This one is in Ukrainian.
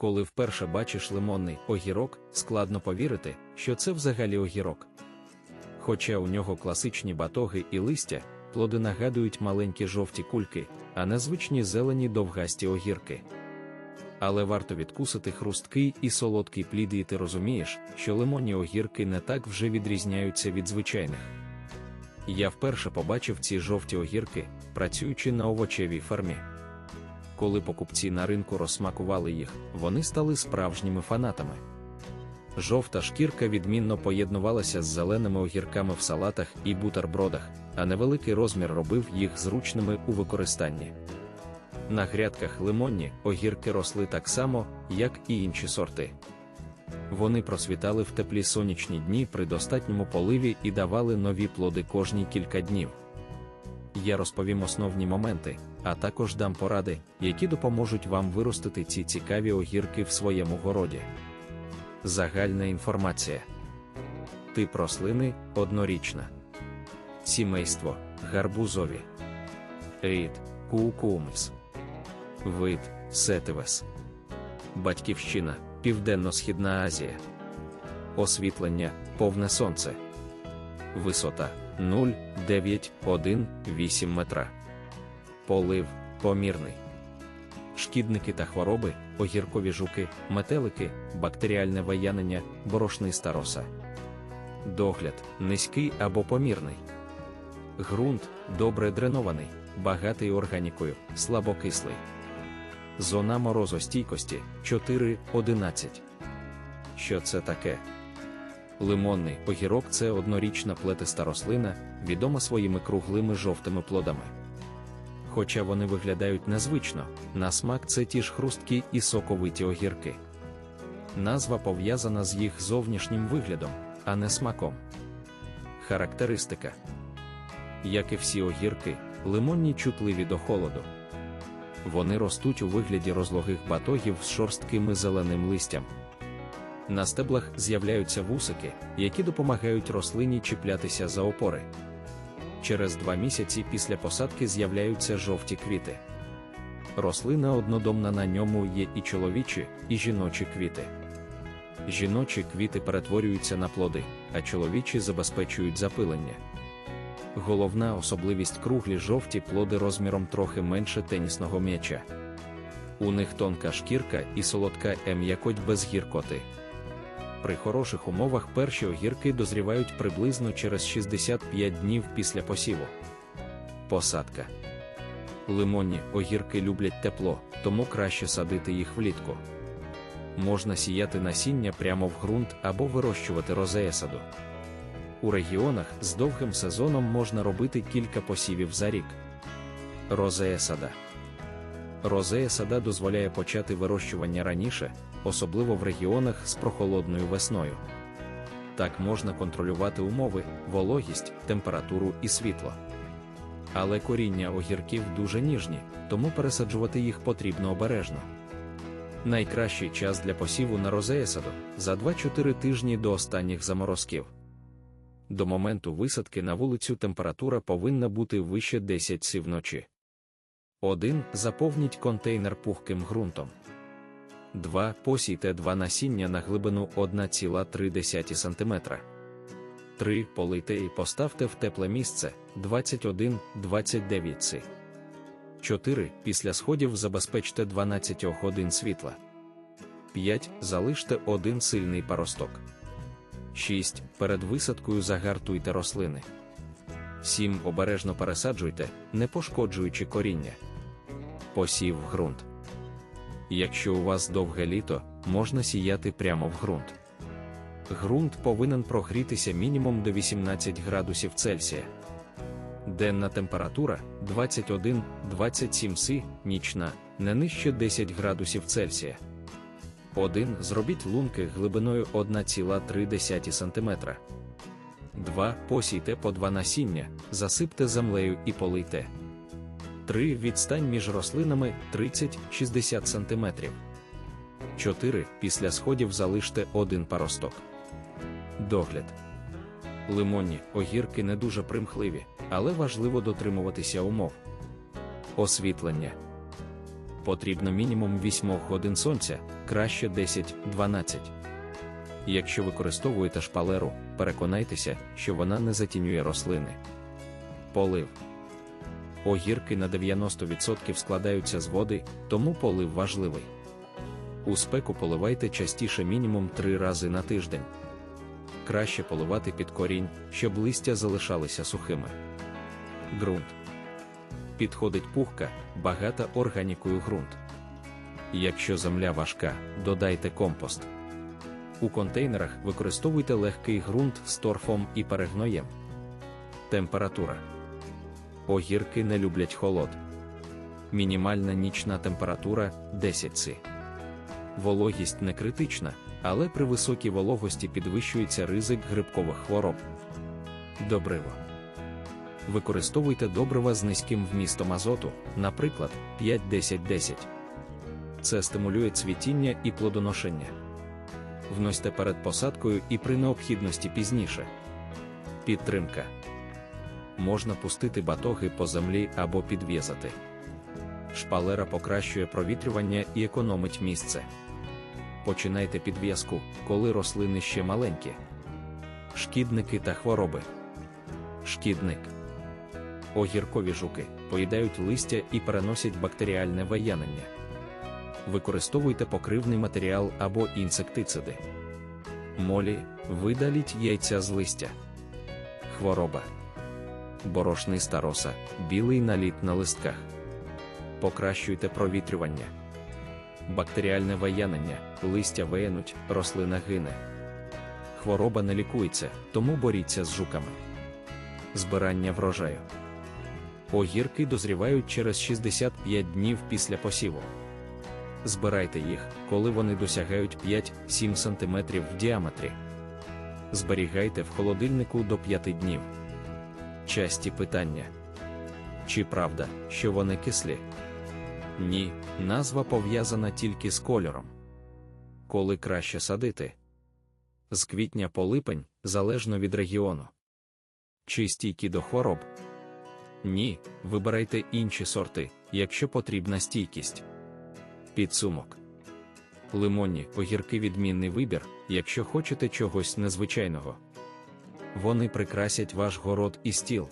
Коли вперше бачиш лимонний огірок, складно повірити, що це взагалі огірок. Хоча у нього класичні батоги і листя, плоди нагадують маленькі жовті кульки, а не звичні зелені довгасті огірки. Але варто відкусити хрусткий і солодкий плід, і ти розумієш, що лимонні огірки не так вже відрізняються від звичайних. Я вперше побачив ці жовті огірки, працюючи на овочевій фермі. Коли покупці на ринку розсмакували їх, вони стали справжніми фанатами. Жовта шкірка відмінно поєднувалася з зеленими огірками в салатах і бутербродах, а невеликий розмір робив їх зручними у використанні. На грядках лимонні огірки росли так само, як і інші сорти. Вони просвітали в теплі сонячні дні при достатньому поливі і давали нові плоди кожні кілька днів. Я розповім основні моменти, а також дам поради, які допоможуть вам виростити ці цікаві огірки в своєму городі. Загальна інформація. Тип рослини однорічна. Сімейство гарбузові. Рід куукумис. Вид сетивес. Батьківщина Південно-Східна Азія. Освітлення повне сонце. Висота 0,918 метра. Полив помірний. Шкідники та хвороби, огіркові жуки, метелики, бактеріальне ваянення, борошний староса. Догляд низький або помірний. Ґрунт добре дренований, багатий органікою, слабокислий. Зона морозостійкості 4-11. Що це таке? Лимонний огірок це однорічна плетиста рослина, відома своїми круглими жовтими плодами. Хоча вони виглядають незвично, на смак це ті ж хрусткі і соковиті огірки. Назва пов'язана з їх зовнішнім виглядом, а не смаком. Характеристика: як і всі огірки, лимонні чутливі до холоду. Вони ростуть у вигляді розлогих батогів з шорстким і зеленим листям. На стеблах з'являються вусики, які допомагають рослині чіплятися за опори. Через два місяці після посадки з'являються жовті квіти. Рослина однодомна на ньому є і чоловічі, і жіночі квіти. Жіночі квіти перетворюються на плоди, а чоловічі забезпечують запилення. Головна особливість круглі жовті плоди розміром трохи менше тенісного м'яча. У них тонка шкірка і солодка м'якоть без гіркоти. При хороших умовах перші огірки дозрівають приблизно через 65 днів після посіву. Посадка. Лимонні огірки люблять тепло, тому краще садити їх влітку. Можна сіяти насіння прямо в ґрунт або вирощувати розеясаду. У регіонах з довгим сезоном можна робити кілька посівів за рік. Розея сада. Дозволяє почати вирощування раніше, особливо в регіонах з прохолодною весною. Так можна контролювати умови, вологість, температуру і світло. Але коріння огірків дуже ніжні, тому пересаджувати їх потрібно обережно. Найкращий час для посіву на розеясаду за 2-4 тижні до останніх заморозків. До моменту висадки на вулицю температура повинна бути вище 10 сів вночі. 1. Заповніть контейнер пухким ґрунтом. 2. Посійте два насіння на глибину 1,3 см. 3. Полийте і поставте в тепле місце 21-29 си. 4. Після сходів забезпечте 12 годин світла. 5. Залиште один сильний паросток. 6. Перед висадкою загартуйте рослини. 7. Обережно пересаджуйте, не пошкоджуючи коріння. Посів ґрунт. Якщо у вас довге літо, можна сіяти прямо в ґрунт. Ґрунт повинен прогрітися мінімум до 18 градусів Цельсія. Денна температура 21-27 С, нічна, не нижче 10 градусів Цельсія. 1. Зробіть лунки глибиною 1,3 см. 2. Посійте по два насіння, засипте землею і полийте. 3. Відстань між рослинами 30-60 см. 4. Після сходів залиште один паросток. Догляд. Лимонні огірки не дуже примхливі, але важливо дотримуватися умов. Освітлення. Потрібно мінімум 8 годин сонця, краще 10-12. Якщо використовуєте шпалеру, переконайтеся, що вона не затінює рослини. Полив. Огірки на 90% складаються з води, тому полив важливий. У спеку поливайте частіше мінімум 3 рази на тиждень. Краще поливати під корінь, щоб листя залишалися сухими. Ґрунт. Підходить пухка, багата органікою ґрунт. Якщо земля важка, додайте компост. У контейнерах використовуйте легкий ґрунт з торфом і перегноєм. Температура. Огірки не люблять холод. Мінімальна нічна температура 10 С. Вологість не критична, але при високій вологості підвищується ризик грибкових хвороб. Добриво. Використовуйте добрива з низьким вмістом азоту, наприклад, 5-10-10. Це стимулює цвітіння і плодоношення. Вносьте перед посадкою і при необхідності пізніше. Підтримка. Можна пустити батоги по землі або підв'язати. Шпалера покращує провітрювання і економить місце. Починайте підв'язку, коли рослини ще маленькі. Шкідники та хвороби. Шкідник. Огіркові жуки поїдають листя і переносять бактеріальне виянення. Використовуйте покривний матеріал або інсектициди. Молі видаліть яйця з листя. Хвороба. Борошний староса, білий наліт на листках. Покращуйте провітрювання. Бактеріальне виянення, листя виянуть, рослина гине. Хвороба не лікується, тому боріться з жуками. Збирання врожаю. Огірки дозрівають через 65 днів після посіву. Збирайте їх, коли вони досягають 5-7 см в діаметрі. Зберігайте в холодильнику до 5 днів. Часті питання. Чи правда, що вони кислі? Ні, назва пов'язана тільки з кольором. Коли краще садити? З квітня по липень, залежно від регіону. Чи стійкі до хвороб? Ні, вибирайте інші сорти, якщо потрібна стійкість. Підсумок. Лимонні огірки відмінний вибір, якщо хочете чогось незвичайного. Вони прикрасять ваш город і стіл.